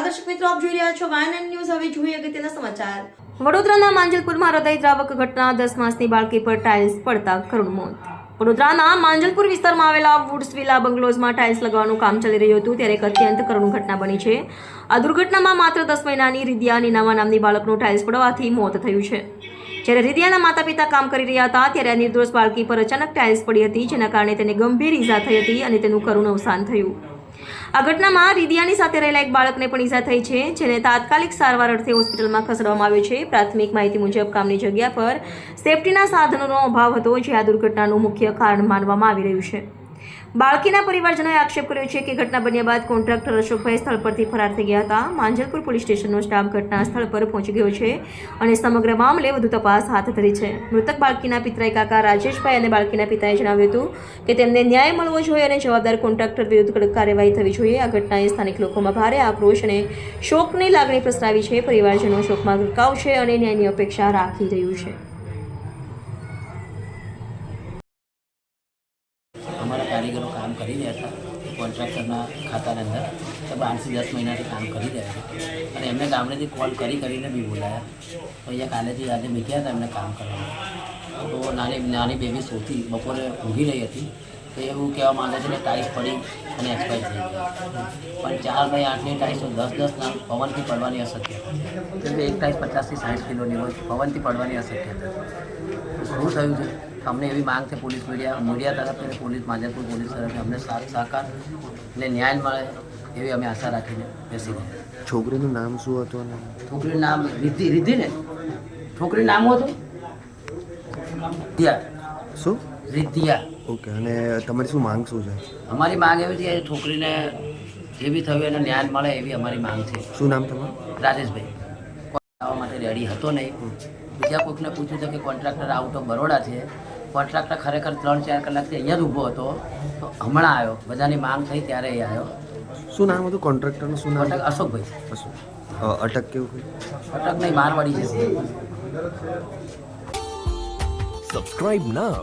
દર્શક મિત્રો, આપ જોઈ રહ્યા છો વાયન ન્યૂઝ હવે જોઈએ અગત્યના સમાચાર. વડોદરાના માંજલપુરમાં હૃદયદ્રાવક ઘટના દસ માસની બાળકી પર ટાઇલ્સ પડતા કરુણ મોત. વડોદરાના માંજલપુર વિસ્તારમાં આવેલા વુડ્સ વિલા બંગલોઝમાં ટાઇલ્સ લગાવવાનું કામ ચાલી રહ્યું હતું. ત્યારે એક અત્યંત કરુણ ઘટના બની છે. આ દુર્ઘટનામાં માત્ર દસ મહિનાની રિદિયા નીનામા નામની બાળકનું ટાઇલ્સ પડવાથી મોત થયું છે. જ્યારે રિદિયાના માતા પિતા કામ કરી રહ્યા હતા, ત્યારે આ નિર્દોષ બાળકી પર અચાનક ટાઇલ્સ પડી હતી, જેના કારણે તેને ગંભીર ઈજા થઈ હતી અને તેનું કરુણ અવસાન થયું. આ ઘટનામાં રિદિયાની સાથે રહેલા એક બાળકને પણ ઈજા થઈ છે, જેને તાત્કાલિક સારવાર અર્થે હોસ્પિટલમાં ખસેડવામાં આવ્યો છે. પ્રાથમિક માહિતી મુજબ, કામની જગ્યા પર સેફટીના સાધનોનો અભાવ હતો, જે આ દુર્ઘટનાનું મુખ્ય કારણ માનવામાં આવી રહ્યું છે. બાળકીના પરિવારજનોએ આક્ષેપ કર્યો છે કે ઘટના બન્યા બાદ કોન્ટ્રાક્ટર અશોકભાઈ સ્થળ પરથી ફરાર થઈ ગયા હતા. માંજલપુર પોલીસ સ્ટેશનનો સ્ટાફ ઘટના સ્થળ પર પહોંચી ગયો છે અને સમગ્ર મામલે વધુ તપાસ હાથ ધરી છે. મૃતક બાળકીના પિતરાઈ કાકા રાજેશભાઈ અને બાળકીના પિતાએ જણાવ્યું હતું કે તેમને ન્યાય મળવો જોઈએ અને જવાબદાર કોન્ટ્રાક્ટર વિરુદ્ધ કડક કાર્યવાહી થવી જોઈએ. આ ઘટનાએ સ્થાનિક લોકોમાં ભારે આક્રોશ અને શોકની લાગણી પ્રસરાવી છે. પરિવારજનો શોકમાં ગરકાવ છે અને ન્યાયની અપેક્ષા રાખી રહ્યું છે. અમારા કારીગરો કામ કરી રહ્યા હતા. કોન્ટ્રાક્ટરના ખાતાની અંદર તો આઠથી દસ મહિનાથી કામ કરી રહ્યા હતા અને એમને ગામડેથી કોલ કરી કરીને બી બોલાયા. તો અહીંયા કાલેથી આજે મૂક્યા હતા એમને કામ કરવાનું. તો નાની નાની બેબી સૌથી બપોરે ઊંઘી રહી હતી. એવું કહેવા માંગે છે કે ટાઈસ પડી અને એક્સપાયર થઈ ગયા પણ ચાર બાય આઠની ટાઈસો દસ દસ ના પવનથી પડવાની અશક્યતા કેમ કે એક ટાઈસ પચાસથી સાઠ કિલોની હોય પવનથી પડવાની અશક્યતા તો શું થયું છે? અમને એવી માંગ છે પોલીસ મીડિયા મીડિયા તરફથી પોલીસ માધરપુર પોલીસ તરફથી અમને સાથ સહકાર અને ન્યાય મળે એવી અમે આશા રાખીને બેસી ગયા છોકરીનું નામ શું હતું છોકરીનું નામ રિદ્ધિ રિદ્ધિ ને છોકરીનું નામ હતું? શું? રિદ્ધિયા ઓકે અને તમારી શું માંગ શું છે? અમારી માંગ એવી છે કે છોકરીને જે બી થયું એને ન્યાય મળે એવી અમારી માંગ છે. શું નામ તમારું? રાજેશભાઈ. કોઈ આવવા માટે રેડી હતો નહીં. બીજા કોઈકને પૂછ્યું છે કે કોન્ટ્રાક્ટર આઉટ ઓફ બરોડા છે. કોન્ટ્રાક્ટર ખરેખર ત્રણ ચાર કલાકથી અહીંયા જ ઊભો હતો. તો હમણાં આવ્યો. બધાની માંગ થઈ ત્યારે એ આવ્યો. શું નામ હતું કોન્ટ્રાક્ટરનું શું નામ? અટક અશોકભાઈ. અશોક. અટક કેવું અટક નહીં મારવાડી છે subscribe now.